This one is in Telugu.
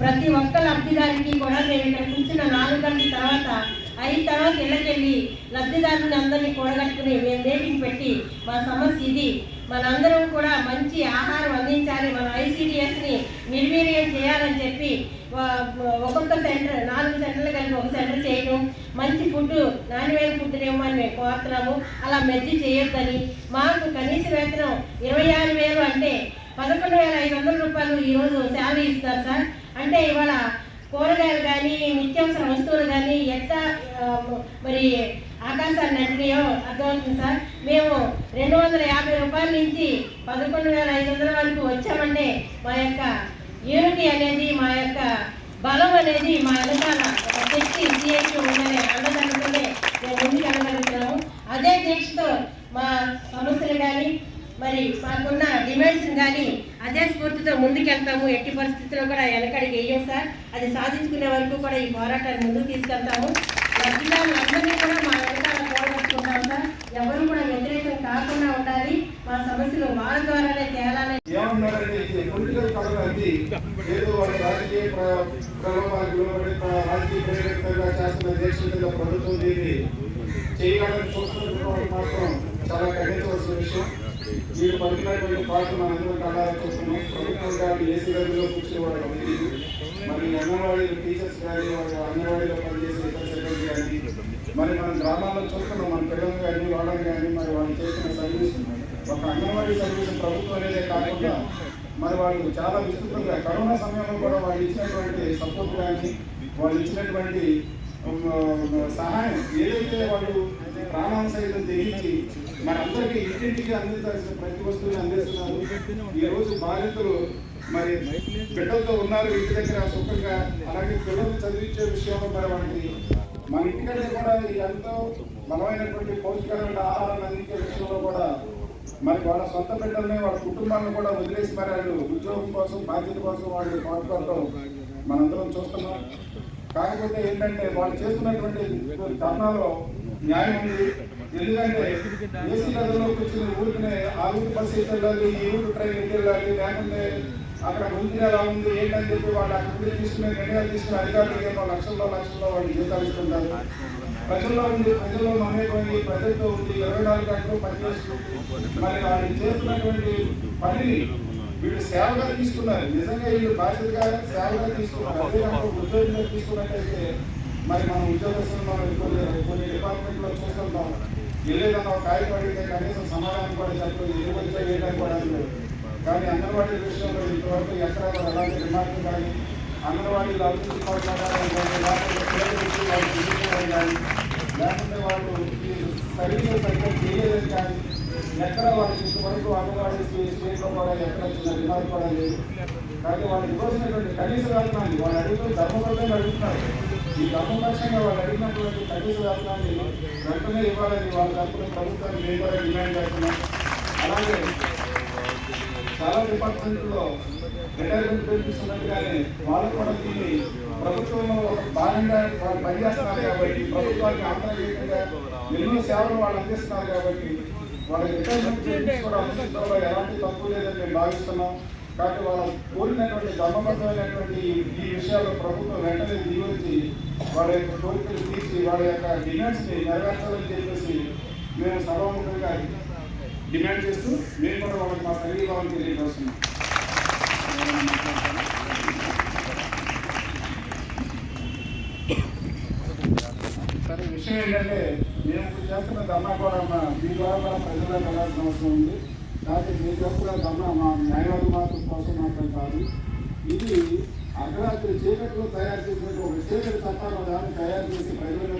ప్రతి ఒక్క లబ్ధిదారికి కూడా నేను ఇక్కడ కూర్చున్న నాలుగు గంటల తర్వాత అయిన తర్వాత ఇళ్ళకెళ్ళి లబ్ధిదారుని అందరినీ కూడగట్టుకుని మేము మీటింగ్ పెట్టి మా సమస్య ఇది. మనందరం కూడా మంచి ఆహారం అందించాలి. మన ఐసీడిఎస్ని నిర్వీర్యం చేయాలని చెప్పి ఒక్కొక్క సెంటర్ నాలుగు సెంటర్లు కలిపి ఒక సెంటర్ చేయడం మంచి ఫుడ్ నాణ్యమైన ఫుడ్ ఇవ్వమని మేము కోరుతున్నాము. అలా మెజ్జి చేయొద్దని. మాకు కనీస వేతనం ఇరవై ఆరు వేలు అంటే పదకొండు వేల ఐదు వందల రూపాయలు ఈరోజు శాలరీ ఇస్తారు సార్. అంటే ఇవాళ కూరగాయలు కానీ నిత్యావసర వస్తువులు కానీ ఎంత మరి ఆకాశాన్ని అంటినాయో అర్థమవుతుంది సార్? మేము రెండు వందల యాభై రూపాయల నుంచి పదకొండు వేల ఐదు వందల వరకు వచ్చామంటే మా యొక్క యూనిటీ అనేది మా యొక్క బలం అనేది మా వెనకాల ఒక శక్తి సిఐటి ఉందనే అండదండతోనే మేము ముందుకెళ్ళగలుగుతున్నాము అదే దీక్షతో మా సమస్యలు కానీ మరి మాకున్న డిమాండ్స్ కానీ అదే స్ఫూర్తితో ముందుకెళ్తాము. ఎట్టి పరిస్థితుల్లో కూడా వెనకడికి వేయం సార్. అది సాధించుకునే వరకు కూడా ఈ పోరాటాన్ని ముందుకు తీసుకెళ్తాము. లబ్ధిదారులందరినీ కూడా మా వెనకాల పోరాడుకుంటాం సార్. ఎవరు కూడా వ్యతిరేకం కాకుండా ఉండాలి. మా సమస్యలు వాళ్ళ ద్వారానే తేలాలని ఏదో రాజకీయ ప్రలోభాలకు రాజకీయ చేస్తున్న దేశంలో ప్రభుత్వం దీన్ని చేయాలని చూస్తున్నటువంటి మాత్రం చాలా ఖండించవలసిన విషయం. మీరు పడుతున్నటువంటి పాటలు మనందరం కళాల కోసం ప్రభుత్వం కానీ ఏసీ గదిలో కూర్చునే మరి అంగన్వాడీ టీచర్స్ కానీ వాళ్ళ అంగన్వాడీలో పనిచేసే ఇతర సెక్రటరీ కానీ మరి మన గ్రామాల్లో చూస్తున్నాం మన పిల్లలు కానీ వాళ్ళని కానీ మరి వాళ్ళు చేస్తున్న సర్వీస్ ఒక అంగన్వాడీ సర్వీస్ ప్రభుత్వం అనేదే కాకుండా మరి వాళ్ళు చాలా విస్తృతంగా కరోనా సమయంలో కూడా వాళ్ళు ఇచ్చినటువంటి సపోర్ట్ కానీ వాళ్ళు ఇచ్చినటువంటి సహాయం. ఏదైతే వాళ్ళు ప్రాణాల సైతం తెగించి మనందరికీ ఇంటింటికి అందించాల్సిన ప్రతి వస్తువుని అందిస్తున్నారు ఈరోజు బాధితులు మరి బిడ్డలతో ఉన్నారు ఇంటి దగ్గర సుఖంగా అలాగే పిల్లలు చదివించే విషయంలో మరి వాళ్ళకి మన ఇంటికంటే కూడా ఎంతో బలమైనటువంటి పౌష్టికరమైన ఆహారాన్ని అందించే విషయంలో కూడా మరి వాళ్ళ సొంత బిడ్డల్ని వాళ్ళ కుటుంబాలను కూడా వదిలేసి మరి వాళ్ళు ఉద్యోగం కోసం బాధ్యత కోసం వాళ్ళు పాటుపడటం మనందరం చూస్తున్నాం. కాకపోతే ఏంటంటే వాళ్ళు చేస్తున్నటువంటి ధర్నాలో న్యాయం ఉంది. ఎందుకంటే ఏసీ గదిలో కూర్చుని ఊరికనే ఆ ఊరికి బస్సు ఎటు వెళ్ళాలి ఈ ఊరికి ట్రైన్ ఎటు వెళ్ళాలి? లేకుంటే అక్కడ మంత్రి ఎలా ఉంది? ఏంటని చెప్పి వాళ్ళు అక్కడ తీసుకునే నిర్ణయాలు తీసుకునే అధికారులు ఏమో లక్షల్లో లక్షల్లో వాళ్ళు జీతాలు ఇస్తుంటారు. ప్రజల్లో ఉంది ప్రజల్లో మమేకమై ప్రజలతో ఉంది. ఇరవై నాలుగు గంటలు పనిచేస్తుంది మరి వాళ్ళు చేస్తున్నటువంటి పనిని వీళ్ళు సేవగా తీసుకున్నారు. నిజంగా వీళ్ళు బాధ్యతగా సేవగా తీసుకున్నారు. అదే కనుక ఉద్యోగంగా తీసుకున్నట్టయితే మరి మనం ఉద్యోగస్తులు మనం కొన్ని కొన్ని డిపార్ట్మెంట్లో చూస్తుంటాం ఏదైనా ఒక కాగితం అడిగితే కనీసం సమాధానం కూడా చెప్పదు ఏ వచ్చా ఏంటని కూడా కానీ అంగన్వాడీ విషయంలో ఇంతవరకు ఎక్కడ ఎలాంటి రిమార్కులు కానీ అంగన్వాడీలు అభివృద్ధి మాట్లాడాలని కానీ లేకపోతే వాళ్ళు చూపించడం సర్వీసెస్ సరిగ్గా చేయలేదు కానీ ఎక్కడ వాళ్ళకి ఇంతవరకు అంగన్వాడీ స్టేట్లో కూడా ఎక్కడ చిన్న రిమార్క్ కూడా లేదు. కానీ వాళ్ళు ఇవ్వాల్సినటువంటి కనీస వేతనాన్ని వాళ్ళు అడుగుతూ ధర్మబద్ధంగా అడుగుతున్నారు ఈ ధర్మపక్షంగా వాళ్ళు అడిగినటువంటి కనీస వేతనాన్ని వెంటనే ఇవ్వాలని వాళ్ళ తరపున ప్రభుత్వాన్ని మేము కూడా డిమాండ్ చేస్తున్నాం. అలాగే చాలా డిపార్ట్మెంట్లో రిటైర్మెంట్ బెనిఫిట్స్ ఉన్నట్టుగానే వాళ్ళు కూడా దీన్ని ప్రభుత్వంలో భాగంగా వాళ్ళు పనిచేస్తున్నారు కాబట్టి ప్రభుత్వానికి ఆంతరికంగా ఎన్నో సేవలు వాళ్ళు అందిస్తున్నారు కాబట్టి వాళ్ళ రిటైర్మెంట్ బెనిఫిట్స్ కూడా అందించడంలో ఎలాంటి తప్పు లేదని మేము భావిస్తున్నాం. కాబట్టి వాళ్ళ కోరినటువంటి ధర్మబద్ధమైనటువంటి ఈ విషయాల్లో ప్రభుత్వం వెంటనే దిగొచ్చి వాళ్ళ యొక్క కోరికలు తీర్చి వాళ్ళ యొక్క డిమాండ్స్ని నెరవేర్చాలని చెప్పేసి మేము సర్వముఖంగా డిమాండ్ చేస్తూ మేము కూడా వాళ్ళకి మా సంఘీభావం తెలియజేస్తున్నాం. సరే విషయం ఏంటంటే మేము చేస్తున్న ధర్నా కూడా మా మీ ద్వారా కూడా ప్రజలకు వెళ్ళాల్సిన అవసరం ఉంది. కాబట్టి మీరు చేస్తున్న ధర్నా మా న్యాయవాది మాత్రం కోసం మాత్రం కాదు. ఇది అర్ధరాత్రి చీకట్లో తయారు చేసినటువంటి ఒక చీకటి చట్టాలు దాన్ని తయారు చేసి ప్రజల